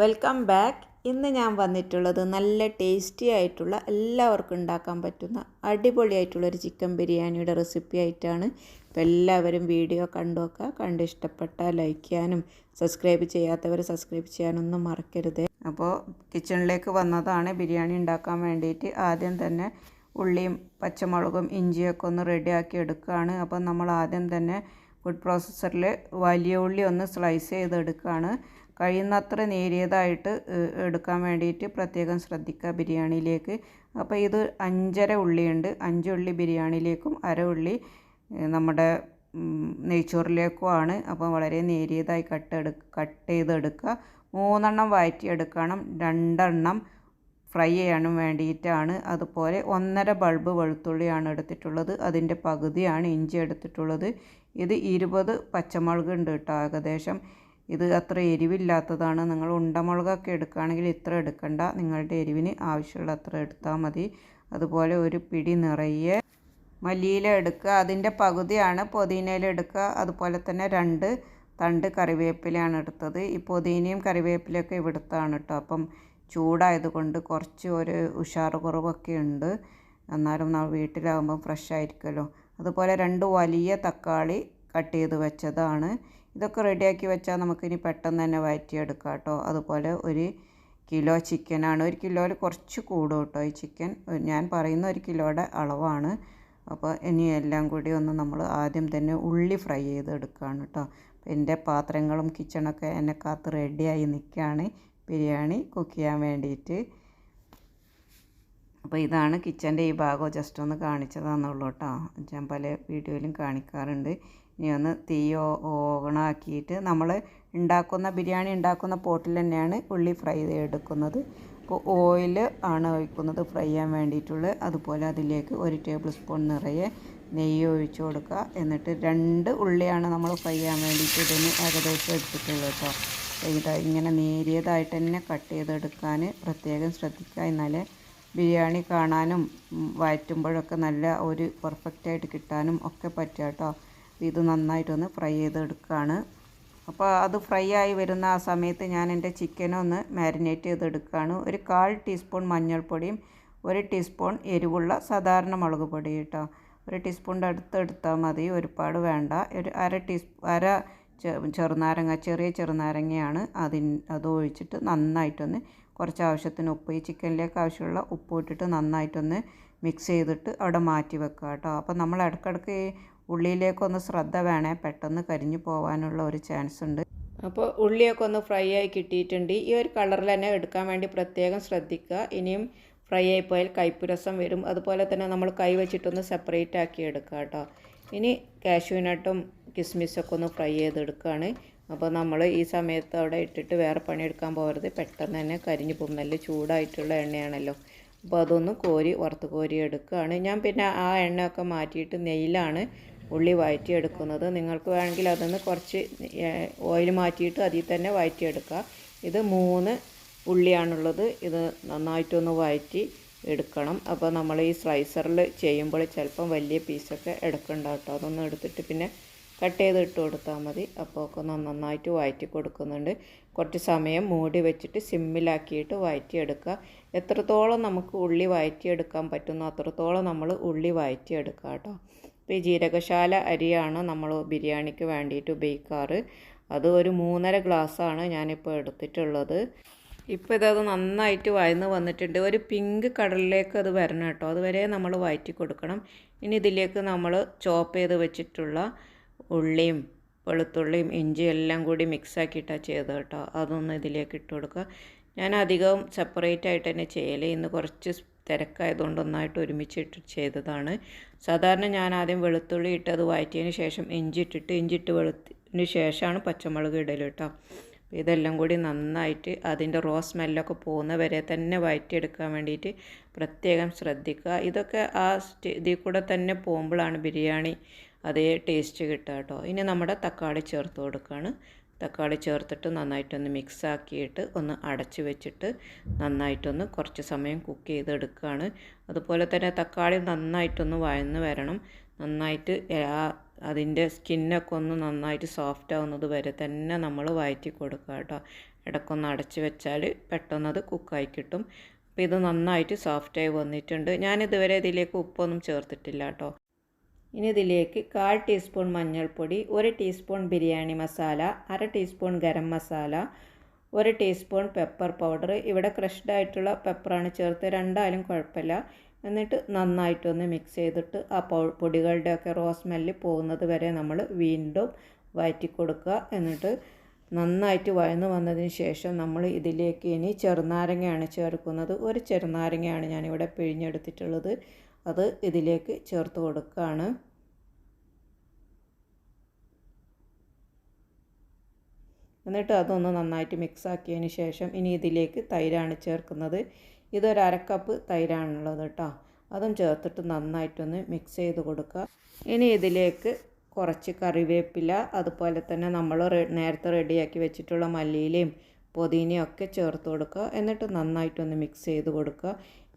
Welcome back ഇന്ന് ഞാൻ വന്നിട്ടുള്ളത് നല്ല ടേസ്റ്റി ആയിട്ടുള്ള എല്ലാവർക്കും ഉണ്ടാക്കാൻ പറ്റുന്ന അടിപൊളിയായിട്ടുള്ളൊരു ചിക്കൻ ബിരിയാണിയുടെ റെസിപ്പി ആയിട്ടാണ്. അപ്പോൾ എല്ലാവരും വീഡിയോ കണ്ടു നോക്കുക. കണ്ട് ഇഷ്ടപ്പെട്ടാൽ ലൈക്ക് ചെയ്യാനും സബ്സ്ക്രൈബ് ചെയ്യാത്തവർ സബ്സ്ക്രൈബ് ചെയ്യാനൊന്നും മറക്കരുത്. അപ്പോൾ കിച്ചണിലേക്ക് വന്നതാണ് ബിരിയാണി ഉണ്ടാക്കാൻ വേണ്ടിയിട്ട്. ആദ്യം തന്നെ ഉള്ളിയും പച്ചമുളകും ഇഞ്ചിയൊക്കെ ഒന്ന് റെഡിയാക്കി എടുക്കുകയാണ്. അപ്പോൾ നമ്മൾ ആദ്യം തന്നെ ഫുഡ് പ്രോസസ്സറിൽ വലിയ ഉള്ളി ഒന്ന് സ്ലൈസ് ചെയ്തെടുക്കുകയാണ്. കഴിയുന്നത്ര നേരിയതായിട്ട് എടുക്കാൻ വേണ്ടിയിട്ട് പ്രത്യേകം ശ്രദ്ധിക്കുക ബിരിയാണിയിലേക്ക്. അപ്പോൾ ഇത് അഞ്ചര ഉള്ളിയുണ്ട്. അഞ്ച് ഉള്ളി ബിരിയാണിയിലേക്കും അര ഉള്ളി നമ്മുടെ നെയ്ച്ചോറിലേക്കുമാണ് അപ്പോൾ വളരെ നേരിയതായി കട്ട് എടു കട്ട് ചെയ്തെടുക്കുക. മൂന്നെണ്ണം വഴറ്റിയെടുക്കണം. രണ്ടെണ്ണം ഫ്രൈ ചെയ്യാനും വേണ്ടിയിട്ടാണ്. അതുപോലെ ഒന്നര ബൾബ് വെളുത്തുള്ളിയാണ് എടുത്തിട്ടുള്ളത്. അതിന്റെ പകുതിയാണ് ഇഞ്ചി എടുത്തിട്ടുള്ളത്. ഇത് ഇരുപത് പച്ചമുളക് ഉണ്ട് കേട്ടോ ഏകദേശം. ഇത് അത്ര എരിവില്ലാത്തതാണ്. നിങ്ങൾ ഉണ്ടമുളകൊക്കെ എടുക്കുകയാണെങ്കിൽ ഇത്ര എടുക്കണ്ട. നിങ്ങളുടെ എരിവിന് ആവശ്യമുള്ള അത്ര എടുത്താൽ മതി. അതുപോലെ ഒരു പിടി നിറയെ മല്ലിയില എടുക്കുക. അതിന്റെ പകുതിയാണ് പൊതിനയില എടുക്കുക. അതുപോലെ തന്നെ രണ്ട് തണ്ട് കറിവേപ്പിലയാണ് എടുത്തത്. ഈ പൊതിനയും കറിവേപ്പിലയൊക്കെ ഇവിടുത്താണ് കേട്ടോ. അപ്പം ചൂടായതുകൊണ്ട് കുറച്ച് ഒരു ഉഷാറ് കുറവൊക്കെ ഉണ്ട്. എന്നാലും നമ്മൾ വീട്ടിലാകുമ്പോൾ ഫ്രഷ് ആയിരിക്കുമല്ലോ. അതുപോലെ രണ്ട് വലിയ തക്കാളി കട്ട് ചെയ്ത് വെച്ചതാണ്. ഇതൊക്കെ റെഡിയാക്കി വെച്ചാൽ നമുക്കിനി പെട്ടെന്ന് തന്നെ വഴറ്റിയെടുക്കാം കേട്ടോ. അതുപോലെ ഒരു കിലോ ചിക്കനാണ്. ഒരു കിലോയിൽ കുറച്ച് കൂടും കേട്ടോ ഈ ചിക്കൻ. ഞാൻ പറയുന്ന ഒരു കിലോയുടെ അളവാണ്. അപ്പോൾ ഇനി എല്ലാം കൂടി ഒന്ന് നമ്മൾ ആദ്യം തന്നെ ഉള്ളി ഫ്രൈ ചെയ്ത് എടുക്കുകയാണ് കേട്ടോ. എന്റെ പാത്രങ്ങളും കിച്ചണൊക്കെ എന്നെ കാത്ത് റെഡിയായി നിൽക്കുകയാണ്. ബിരിയാണി കുക്ക് ചെയ്യാൻ വേണ്ടിയിട്ട്. അപ്പോൾ ഇതാണ് കിച്ചന്റെ ഈ ഭാഗം. ജസ്റ്റ് ഒന്ന് കാണിച്ചതാണെന്നുള്ളൂ കേട്ടോ. ഞാൻ പല വീഡിയോയിലും കാണിക്കാറുണ്ട്. ഇനി ഒന്ന് തീ ഓണാക്കിയിട്ട് നമ്മൾ ഉണ്ടാക്കുന്ന ബിരിയാണി ഉണ്ടാക്കുന്ന പോട്ടിൽ തന്നെയാണ് ഉള്ളി ഫ്രൈ ചെയ്തെടുക്കുന്നത്. അപ്പോൾ ഓയിൽ ആണ് ഒഴിക്കുന്നത് ഫ്രൈ ചെയ്യാൻ വേണ്ടിയിട്ടുള്ളത് അതുപോലെ അതിലേക്ക് ഒരു ടേബിൾ സ്പൂൺ നിറയെ നെയ്യ് ഒഴിച്ച് കൊടുക്കുക. എന്നിട്ട് രണ്ട് ഉള്ളിയാണ് നമ്മൾ ഫ്രൈ ചെയ്യാൻ വേണ്ടിയിട്ട് ഇതിന് ഏകദേശം എടുത്തിട്ടുള്ളത് കേട്ടോ. ഇത് ഇങ്ങനെ നേരിയതായിട്ട് തന്നെ കട്ട് ചെയ്തെടുക്കാൻ പ്രത്യേകം ശ്രദ്ധിക്കുക. എന്നാലേ ബിരിയാണി കാണാനും വയറ്റുമ്പോഴൊക്കെ നല്ല ഒരു പെർഫെക്റ്റായിട്ട് കിട്ടാനും ഒക്കെ പറ്റുക കേട്ടോ. ഇത് നന്നായിട്ടൊന്ന് ഫ്രൈ ചെയ്തെടുക്കുകയാണ് അപ്പോൾ അത് ഫ്രൈ ആയി വരുന്ന ആ സമയത്ത് ഞാൻ എന്റെ ചിക്കനൊന്ന് മാരിനേറ്റ് ചെയ്തെടുക്കുകയാണ് ഒരു കാൽ ടീസ്പൂൺ മഞ്ഞൾപ്പൊടിയും ഒരു ടീസ്പൂൺ എരിവുള്ള സാധാരണ മുളക് പൊടി കേട്ടോ. ഒരു ടീസ്പൂണിന്റെ അടുത്ത് എടുത്താൽ മതി ഒരുപാട് വേണ്ട. ഒരു അര ടീസ്പൂ അര ചെറുനാരങ്ങ ചെറിയ ചെറുനാരങ്ങയാണ് അതിൻ അത് ഒഴിച്ചിട്ട് നന്നായിട്ടൊന്ന് കുറച്ച് ആവശ്യത്തിന് ഉപ്പ്. ഈ ചിക്കനിലേക്ക് ആവശ്യമുള്ള ഉപ്പ് ഇട്ടിട്ട് നന്നായിട്ടൊന്ന് മിക്സ് ചെയ്തിട്ട് അവിടെ മാറ്റി വെക്കുക കേട്ടോ അപ്പോൾ നമ്മൾ ഇടയ്ക്കിടയ്ക്ക് ഈ ഉള്ളിയിലേക്കൊന്ന് ശ്രദ്ധ വേണേ പെട്ടെന്ന് കരിഞ്ഞു പോകാനുള്ള ഒരു ചാൻസ് ഉണ്ട്. അപ്പോൾ ഉള്ളിയൊക്കെ ഒന്ന് ഫ്രൈ ആയി കിട്ടിയിട്ടുണ്ട്. ഈ ഒരു കളറിൽ തന്നെ എടുക്കാൻ വേണ്ടി പ്രത്യേകം ശ്രദ്ധിക്കുക. ഇനിയും ഫ്രൈ ആയി പോയാൽ വരും. അതുപോലെ തന്നെ നമ്മൾ കൈ വെച്ചിട്ടൊന്ന് സെപ്പറേറ്റ് ആക്കി എടുക്കുക കേട്ടോ. ഇനി കാഷ്യൂനട്ടും കിസ്മിസൊക്കെ ഒന്ന് ഫ്രൈ ചെയ്തെടുക്കുകയാണ്. അപ്പോൾ നമ്മൾ ഈ സമയത്ത് അവിടെ ഇട്ടിട്ട് വേറെ പണിയെടുക്കാൻ പോകരുത്. പെട്ടെന്ന് തന്നെ കരിഞ്ഞു പോകും. നല്ല ചൂടായിട്ടുള്ള എണ്ണയാണല്ലോ. അപ്പോൾ അതൊന്ന് കോരി വറുത്ത് കോരി എടുക്കുകയാണ്. ഞാൻ പിന്നെ ആ എണ്ണയൊക്കെ മാറ്റിയിട്ട് നെയ്യിലാണ് ഉള്ളി വഴറ്റിയെടുക്കുന്നത് നിങ്ങൾക്ക് വേണമെങ്കിൽ അതൊന്ന് കുറച്ച് ഓയിൽ മാറ്റിയിട്ട് അതിൽ തന്നെ വഴറ്റിയെടുക്കുക ഇത് മൂന്ന് ഉള്ളിയാണുള്ളത്. ഇത് നന്നായിട്ടൊന്ന് വഴറ്റി എടുക്കണം. അപ്പോൾ നമ്മൾ ഈ സ്ലൈസറിൽ ചെയ്യുമ്പോൾ ചിലപ്പം വലിയ പീസൊക്കെ എടുക്കണ്ട കേട്ടോ അതൊന്ന് എടുത്തിട്ട് പിന്നെ കട്ട് ചെയ്ത് ഇട്ട് കൊടുത്താൽ മതി. അപ്പോൾ ഒക്കെ നന്ന- നന്നായിട്ട് വഴറ്റി കൊടുക്കുന്നുണ്ട്. കുറച്ച് സമയം മൂടി വെച്ചിട്ട് സിമ്മിലാക്കിയിട്ട് വഴറ്റിയെടുക്കുക എത്രത്തോളം നമുക്ക് ഉള്ളി വഴറ്റിയെടുക്കാൻ പറ്റുന്നോ അത്രത്തോളം നമ്മൾ ഉള്ളി വഴറ്റിയെടുക്കുക കേട്ടോ. ഇപ്പോൾ ഈ ജീരകശാല അരിയാണ് നമ്മൾ ബിരിയാണിക്ക് വേണ്ടിയിട്ട് ഉപയോഗിക്കാറ്. അത് ഒരു മൂന്നര ഗ്ലാസ്സാണ് ഞാനിപ്പോൾ എടുത്തിട്ടുള്ളത്. ഇപ്പോൾ ഇതത് നന്നായിട്ട് വഴന്ന് വന്നിട്ടുണ്ട്. ഒരു പിങ്ക് കളറിലേക്ക് അത് വരണം കേട്ടോ. അതുവരെ നമ്മൾ വഴറ്റി കൊടുക്കണം. ഇനി ഇതിലേക്ക് നമ്മൾ ചോപ്പ് ചെയ്ത് വെച്ചിട്ടുള്ള ഉള്ളിയും വെളുത്തുള്ളിയും ഇഞ്ചി എല്ലാം കൂടി മിക്സ് ആക്കിയിട്ടാണ് ചെയ്തത് കേട്ടോ. അതൊന്ന് ഇതിലേക്ക് ഇട്ട് കൊടുക്കുക. ഞാൻ അധികം സെപ്പറേറ്റ് ആയിട്ട് തന്നെ ചെയ്യൽ ഇന്ന് കുറച്ച് തിരക്കായതുകൊണ്ട് ഒന്നായിട്ട് ഒരുമിച്ച് ഇട്ട് ചെയ്തതാണ്. സാധാരണ ഞാൻ ആദ്യം വെളുത്തുള്ളി ഇട്ട് അത് വഴറ്റിയതിന് ശേഷം ഇഞ്ചി ഇട്ടിട്ട് ഇഞ്ചി ഇട്ട് വെളുത്തിന് ശേഷമാണ് പച്ചമുളക് ഇടൽ കേട്ടോ. ഇതെല്ലാം കൂടി നന്നായിട്ട് അതിന്റെ റോ സ്മെല്ലൊക്കെ പോകുന്ന വരെ തന്നെ വഴറ്റിയെടുക്കാൻ വേണ്ടിയിട്ട് പ്രത്യേകം ശ്രദ്ധിക്കുക. ഇതൊക്കെ ആ ഇതിൽ കൂടെ തന്നെ പോകുമ്പോഴാണ് ബിരിയാണി അതേ ടേസ്റ്റ് കിട്ടുക കേട്ടോ. ഇനി നമ്മുടെ തക്കാളി ചേർത്ത് കൊടുക്കുകയാണ്. തക്കാളി ചേർത്തിട്ട് നന്നായിട്ടൊന്ന് മിക്സാക്കിയിട്ട് ഒന്ന് അടച്ച് വെച്ചിട്ട് നന്നായിട്ടൊന്ന് കുറച്ച് സമയം കുക്ക് ചെയ്തെടുക്കുകയാണ്. അതുപോലെ തന്നെ തക്കാളി നന്നായിട്ടൊന്ന് വഴന്ന് വരണം. നന്നായിട്ട് അതിന്റെ സ്കിന്നൊക്കെ ഒന്ന് നന്നായിട്ട് സോഫ്റ്റ് ആവുന്നത് വരെ തന്നെ നമ്മൾ വഴറ്റി കൊടുക്കുക കേട്ടോ. ഇടയ്ക്കൊന്ന് അടച്ച് വെച്ചാൽ പെട്ടെന്ന് അത് കുക്കായി കിട്ടും. അപ്പോൾ ഇത് നന്നായിട്ട് സോഫ്റ്റായി വന്നിട്ടുണ്ട്. ഞാൻ ഇതുവരെ ഇതിലേക്ക് ഉപ്പൊന്നും ചേർത്തിട്ടില്ല കേട്ടോ. ഇനി ഇതിലേക്ക് കാൽ ടീസ്പൂൺ മഞ്ഞൾപ്പൊടി ഒരു ടീസ്പൂൺ ബിരിയാണി മസാല അര ടീസ്പൂൺ ഗരം മസാല ഒരു ടീസ്പൂൺ പെപ്പർ പൗഡർ ഇവിടെ ക്രഷ്ഡ് ആയിട്ടുള്ള പെപ്പറാണ് ചേർത്ത് രണ്ടായാലും കുഴപ്പമില്ല. എന്നിട്ട് നന്നായിട്ടൊന്ന് മിക്സ് ചെയ്തിട്ട് ആ പൗ പൊടികളുടെയൊക്കെ റോസ് സ്മെല്ല് പോകുന്നത് വരെ നമ്മൾ വീണ്ടും വഴറ്റി കൊടുക്കുക. എന്നിട്ട് നന്നായിട്ട് വഴന്ന് വന്നതിന് ശേഷം നമ്മൾ ഇതിലേക്ക് ഇനി ചെറുനാരങ്ങയാണ് ചേർക്കുന്നത്. ഒരു ചെറുനാരങ്ങയാണ് ഞാനിവിടെ പിഴിഞ്ഞെടുത്തിട്ടുള്ളത്. അത് ഇതിലേക്ക് ചേർത്ത് കൊടുക്കുകയാണ് എന്നിട്ട് അതൊന്ന് നന്നായിട്ട് മിക്സ് ആക്കിയതിന് ശേഷം ഇനി ഇതിലേക്ക് തൈരാണ് ചേർക്കുന്നത്. ഇതൊരു അരക്കപ്പ് തൈരാണുള്ളത് കേട്ടോ. അതും ചേർത്തിട്ട് നന്നായിട്ടൊന്ന് മിക്സ് ചെയ്ത് കൊടുക്കുക. ഇനി ഇതിലേക്ക് കുറച്ച് കറിവേപ്പില അതുപോലെ തന്നെ നമ്മൾ നേരത്തെ റെഡിയാക്കി വെച്ചിട്ടുള്ള മല്ലിയിലയും പുതിനയും ഒക്കെ ചേർത്ത് കൊടുക്കുക. എന്നിട്ട് നന്നായിട്ടൊന്ന് മിക്സ് ചെയ്ത് കൊടുക്കുക.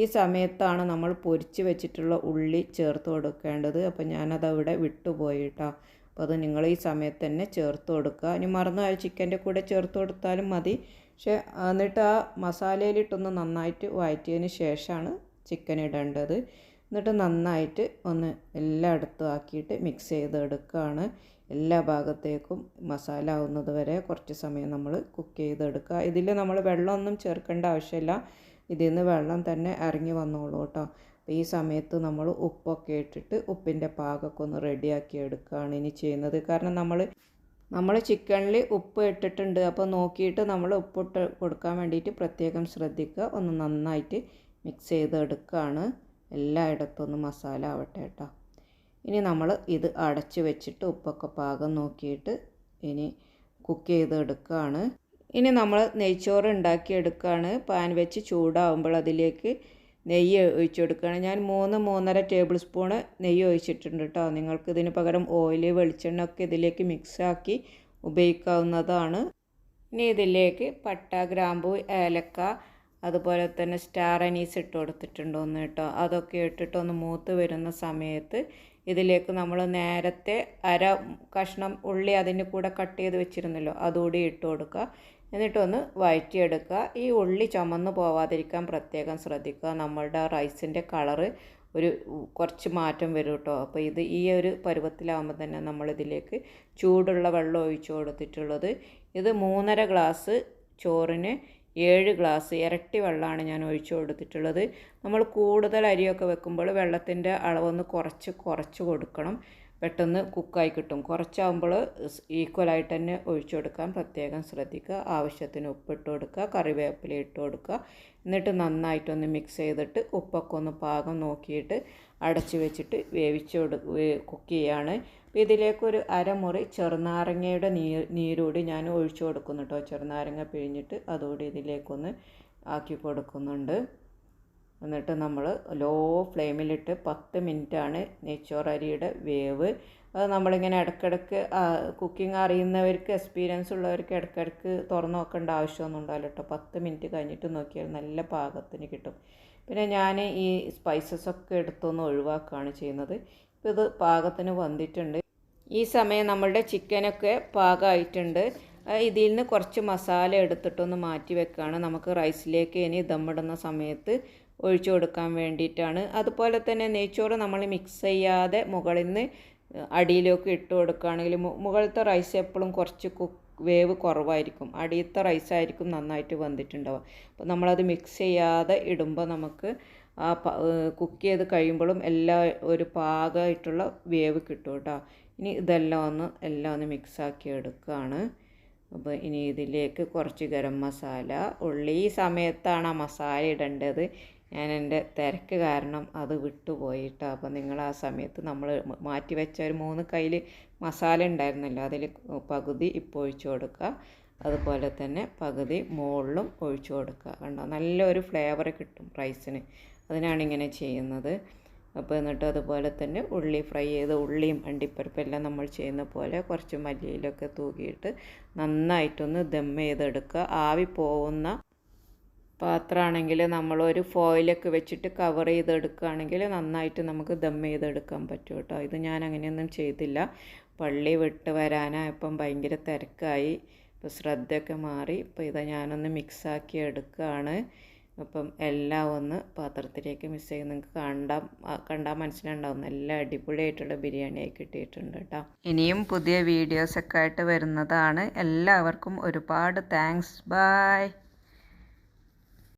ഈ സമയത്താണ് നമ്മൾ പൊരിച്ച് വെച്ചിട്ടുള്ള ഉള്ളി ചേർത്ത് കൊടുക്കേണ്ടത്. അപ്പോൾ ഞാനതവിടെ അവിടെ വിട്ടുപോയി കേട്ടോ. അപ്പോൾ അത് നിങ്ങൾ ഈ സമയത്ത് തന്നെ ചേർത്ത് കൊടുക്കുക. ഇനി മറന്നു ചിക്കന്റെ കൂടെ ചേർത്ത് കൊടുത്താലും മതി. പക്ഷേ എന്നിട്ട് ആ മസാലയിലിട്ടൊന്ന് നന്നായിട്ട് വഴറ്റിയതിന് ശേഷമാണ് ചിക്കൻ ഇടേണ്ടത്. എന്നിട്ട് നന്നായിട്ട് ഒന്ന് എല്ലായിടത്തും ആക്കിയിട്ട് മിക്സ് ചെയ്തെടുക്കുകയാണ്. എല്ലാ ഭാഗത്തേക്കും മസാല ആവുന്നത് വരെ കുറച്ച് സമയം നമ്മൾ കുക്ക് ചെയ്തെടുക്കുക. ഇതിൽ നമ്മൾ വെള്ളമൊന്നും ചേർക്കേണ്ട ആവശ്യമില്ല. ഇതിൽ നിന്ന് വെള്ളം തന്നെ ഇറങ്ങി വന്നോളൂ കേട്ടോ. അപ്പോൾ ഈ സമയത്ത് നമ്മൾ ഉപ്പൊക്കെ ഇട്ടിട്ട് ഉപ്പിന്റെ പാകമൊക്കെ ഒന്ന് റെഡിയാക്കി എടുക്കുകയാണ് ഇനി ചെയ്യുന്നത്. കാരണം നമ്മൾ നമ്മൾ ചിക്കനിൽ ഉപ്പ് ഇട്ടിട്ടുണ്ട്. അപ്പോൾ നോക്കിയിട്ട് നമ്മൾ ഉപ്പിട്ട് കൊടുക്കാൻ വേണ്ടിയിട്ട് പ്രത്യേകം ശ്രദ്ധിക്കുക. ഒന്ന് നന്നായിട്ട് മിക്സ് ചെയ്തെടുക്കുകയാണ്. എല്ലായിടത്തും ഒന്ന് മസാല ആവട്ടെ കേട്ടോ. ഇനി നമ്മൾ ഇത് അടച്ച് വെച്ചിട്ട് ഉപ്പൊക്കെ പാകം നോക്കിയിട്ട് ഇനി കുക്ക് ചെയ്തെടുക്കുകയാണ്. ഇനി നമ്മൾ നെയ്ച്ചോറ് ഉണ്ടാക്കിയെടുക്കുകയാണ്. പാൻ വെച്ച് ചൂടാവുമ്പോൾ അതിലേക്ക് നെയ്യ് ഒഴിച്ചു കൊടുക്കുകയാണ്. ഞാൻ മൂന്ന് മൂന്നര ടേബിൾ സ്പൂണ് നെയ്യ് ഒഴിച്ചിട്ടുണ്ട് കേട്ടോ. നിങ്ങൾക്ക് ഇതിന് പകരം ഓയിൽ വെളിച്ചെണ്ണ ഒക്കെ ഇതിലേക്ക് മിക്സാക്കി ഉപയോഗിക്കാവുന്നതാണ്. ഇനി ഇതിലേക്ക് പട്ട ഗ്രാമ്പു ഏലക്ക അതുപോലെ തന്നെ സ്റ്റാർ അനീസ് ഇട്ട് കൊടുത്തിട്ടുണ്ടോന്ന് കേട്ടോ. അതൊക്കെ ഇട്ടിട്ട് ഒന്ന് മൂത്ത് വരുന്ന സമയത്ത് ഇതിലേക്ക് നമ്മൾ നേരത്തെ അര കഷ്ണം ഉള്ളി അതിന്റെ കൂടെ കട്ട് ചെയ്ത് വെച്ചിരുന്നല്ലോ അതുകൂടി ഇട്ട് കൊടുക്കുക. എന്നിട്ടൊന്ന് വഴറ്റിയെടുക്കുക. ഈ ഉള്ളി ചുമന്ന് പോവാതിരിക്കാൻ പ്രത്യേകം ശ്രദ്ധിക്കുക. നമ്മളുടെ റൈസിന്റെ കളറ് ഒരു കുറച്ച് മാറ്റം വരും കേട്ടോ. അപ്പോൾ ഇത് ഈ ഒരു പരുവത്തിലാകുമ്പോൾ തന്നെ നമ്മളിതിലേക്ക് ചൂടുള്ള വെള്ളം ഒഴിച്ചു കൊടുത്തിട്ടുള്ളത്. ഇത് മൂന്നര ഗ്ലാസ് ചോറിന് ഏഴ് ഗ്ലാസ് ഇരട്ടി വെള്ളമാണ് ഞാൻ ഒഴിച്ചു കൊടുത്തിട്ടുള്ളത്. നമ്മൾ കൂടുതൽ അരിയൊക്കെ വെക്കുമ്പോൾ വെള്ളത്തിന്റെ അളവൊന്ന് കുറച്ച് കുറച്ച് കൊടുക്കണം. പെട്ടെന്ന് കുക്കായി കിട്ടും. കുറച്ചാകുമ്പോൾ ഈക്വലായിട്ട് തന്നെ ഒഴിച്ചു കൊടുക്കാൻ പ്രത്യേകം ശ്രദ്ധിക്കുക. ആവശ്യത്തിന് ഉപ്പിട്ട് കൊടുക്കുക. കറിവേപ്പില ഇട്ട് കൊടുക്കുക. എന്നിട്ട് നന്നായിട്ടൊന്ന് മിക്സ് ചെയ്തിട്ട് ഉപ്പൊക്കെ ഒന്ന് പാകം നോക്കിയിട്ട് അടച്ചു വെച്ചിട്ട് വേവിച്ചു കൊടു കുക്ക് അപ്പോൾ ഇതിലേക്കൊരു അരമുറി ചെറുനാരങ്ങയുടെ നീര് നീരൂടി ഞാൻ ഒഴിച്ചു കൊടുക്കുന്നു കേട്ടോ ചെറുനാരങ്ങ പിഴിഞ്ഞിട്ട് അതുകൂടി ഇതിലേക്കൊന്ന് ആക്കി കൊടുക്കുന്നുണ്ട്. എന്നിട്ട് നമ്മൾ ലോ ഫ്ലെയിമിലിട്ട് പത്ത് മിനിറ്റാണ് നെയ്ച്ചോറരിയുടെ വേവ്. അത് നമ്മളിങ്ങനെ ഇടയ്ക്കിടയ്ക്ക് കുക്കിംഗ് അറിയുന്നവർക്ക് എക്സ്പീരിയൻസ് ഉള്ളവർക്ക് ഇടയ്ക്കിടയ്ക്ക് തുറന്നു നോക്കേണ്ട ആവശ്യമൊന്നും ഉണ്ടാവില്ല കേട്ടോ പത്ത് മിനിറ്റ് കഴിഞ്ഞിട്ട് നോക്കിയാൽ നല്ല പാകത്തിന് കിട്ടും. പിന്നെ ഞാൻ ഈ സ്പൈസസ് ഒക്കെ എടുത്തൊന്ന് ഒഴിവാക്കുകയാണ് ചെയ്യുന്നത്. ഇപ്പോൾ ഇത് പാകത്തിന് വന്നിട്ടുണ്ട്. ഈ സമയം നമ്മളുടെ ചിക്കനൊക്കെ പാകമായിട്ടുണ്ട് ഇതിൽ നിന്ന് കുറച്ച് മസാല എടുത്തിട്ടൊന്ന് മാറ്റി വെക്കുകയാണ് നമുക്ക് റൈസിലേക്ക് ഇനി ദമ്മിടുന്ന സമയത്ത് ഒഴിച്ചു കൊടുക്കാൻ വേണ്ടിയിട്ടാണ്. അതുപോലെ തന്നെ നെയ്ച്ചോറ് നമ്മൾ മിക്സ് ചെയ്യാതെ മുകളിൽ നിന്ന് അടിയിലേക്ക് ഇട്ട് കൊടുക്കുകയാണെങ്കിൽ മുകളിലത്തെ റൈസ് എപ്പോഴും കുറച്ച് വേവ് കുറവായിരിക്കും. അടിയത്തെ റൈസ് ആയിരിക്കും നന്നായിട്ട് വന്നിട്ടുണ്ടാവുക. അപ്പോൾ നമ്മളത് മിക്സ് ചെയ്യാതെ ഇടുമ്പോൾ നമുക്ക് ആ കുക്ക് ചെയ്ത് കഴിയുമ്പോഴും എല്ലാ ഒരു പാകമായിട്ടുള്ള വേവ് കിട്ടും കേട്ടോ. ഇനി ഇതെല്ലാം ഒന്ന് എല്ലാം ഒന്ന് മിക്സാക്കി എടുക്കുകയാണ് അപ്പോൾ ഇനി ഇതിലേക്ക് കുറച്ച് ഗരം മസാല ഉള്ളി. ഈ സമയത്താണ് ആ മസാല ഇടേണ്ടത്. ഞാൻ എന്റെ തിരക്ക് കാരണം അത് വിട്ടുപോയിട്ടോ അപ്പോൾ നിങ്ങൾ ആ സമയത്ത് നമ്മൾ മാറ്റി വെച്ച ഒരു മൂന്ന് കയ്യിൽ മസാല ഉണ്ടായിരുന്നല്ലോ അതിൽ പകുതി ഇപ്പോൾ ഒഴിച്ചു കൊടുക്കുക. അതുപോലെ തന്നെ പകുതി മുകളിലും ഒഴിച്ചു കൊടുക്കുക. കണ്ടോ? നല്ലൊരു ഫ്ലേവർ കിട്ടും റൈസിന് അതിനാണ് ഇങ്ങനെ ചെയ്യുന്നത്. അപ്പോൾ എന്നിട്ട് അതുപോലെ തന്നെ ഉള്ളി ഫ്രൈ ചെയ്ത ഉള്ളിയും അണ്ടിപ്പരിപ്പെല്ലാം നമ്മൾ ചെയ്യുന്ന പോലെ കുറച്ച് മല്ലിയിലൊക്കെ തൂക്കിയിട്ട് നന്നായിട്ടൊന്ന് ദം ചെയ്തെടുക്കുക. ആവി പോകുന്ന പാത്രമാണെങ്കിൽ നമ്മളൊരു ഫോയിലൊക്കെ വെച്ചിട്ട് കവർ ചെയ്തെടുക്കുകയാണെങ്കിൽ നന്നായിട്ട് നമുക്ക് ദം ചെയ്തെടുക്കാൻ പറ്റും കേട്ടോ. ഇത് ഞാൻ അങ്ങനെയൊന്നും ചെയ്തില്ല. പള്ളി വിട്ട് വരാനായപ്പം ഭയങ്കര തിരക്കായി. ഇപ്പോൾ ശ്രദ്ധയൊക്കെ മാറി. ഇപ്പോൾ ഇത് ഞാനൊന്ന് മിക്സാക്കി എടുക്കുകയാണ്. അപ്പം എല്ലാം ഒന്ന് പാത്രത്തിലേക്ക് മിക്സ് ചെയ്ത് നിങ്ങൾക്ക് കണ്ടാൽ കണ്ടാൽ മനസ്സിലുണ്ടാവും നല്ല അടിപൊളിയായിട്ടുള്ള ബിരിയാണിയായി കിട്ടിയിട്ടുണ്ട് കേട്ടോ ഇനിയും പുതിയ വീഡിയോസൊക്കെ ആയിട്ട് വരുന്നതാണ്. എല്ലാവർക്കും ഒരുപാട് താങ്ക്സ് ബൈ